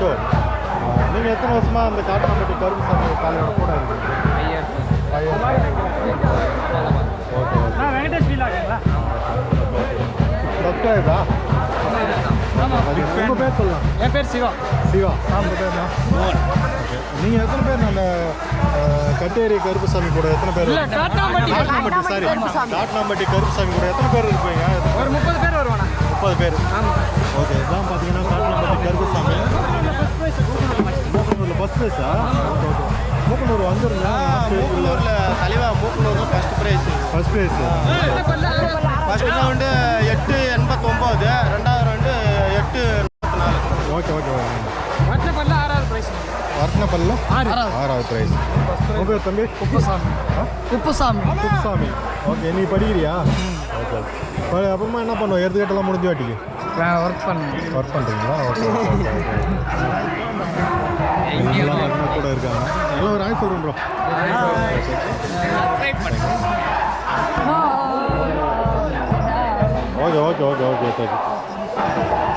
நீங்கள் எத்தனை வருஷமாக அந்த காட்டாம்பட்டி கருப்பு சாமி காலையோட கூட இருக்கீங்க? சப்ஸ்கிரைபா உங்கள் பேர் சொல்லலாம். என் பேர் சிவா. சிவா. உங்கள் நீங்கள் எத்தனை பேர் அந்த கட்டேரி கருப்புசாமி கூட எத்தனை பேர் காட்டனாம்பட்டி சாரி காட்டனாம்பட்டி கருப்புசாமி. கூட எத்தனை பேர் இருப்பீங்க? ஒரு முப்பது பேர் வருவானா? முப்பது பேர். ஓகே இதான் பார்த்தீங்கன்னா ப்ரைஸா ஓகே ஓகே மூக்கனூர் வந்துருங்க மூக்கனூரில் தலைவா Mookkanur first prize first prize first round எட்டு எண்பத்தொம்போது ரெண்டாவது ரவுண்டு எட்டு நாலு. Okay okay okay. வட்டப்பல்ல ஆறாவது பிரைஸ் வர்ணப்பல்ல? ஆறாவது ப்ரைஸ் ஓகே தம்பி? குப்புசாமி. ஆ? குப்புசாமி. குப்புசாமி. ஓகே நீ படிக்கிறியா? ஓகே அப்புறமா என்ன பண்ணுவோம் எடுத்துக்கிட்டலாம் முடிஞ்ச வாட்டிக்கு? ஒர்க் பண்ணேன் ஒர்க் பண்ணுறீங்களா ஓகே. இருக்காங்க எல்லாம் ஒரு ஆய் சொல்கிறேன் bro okay okay okay okay thank you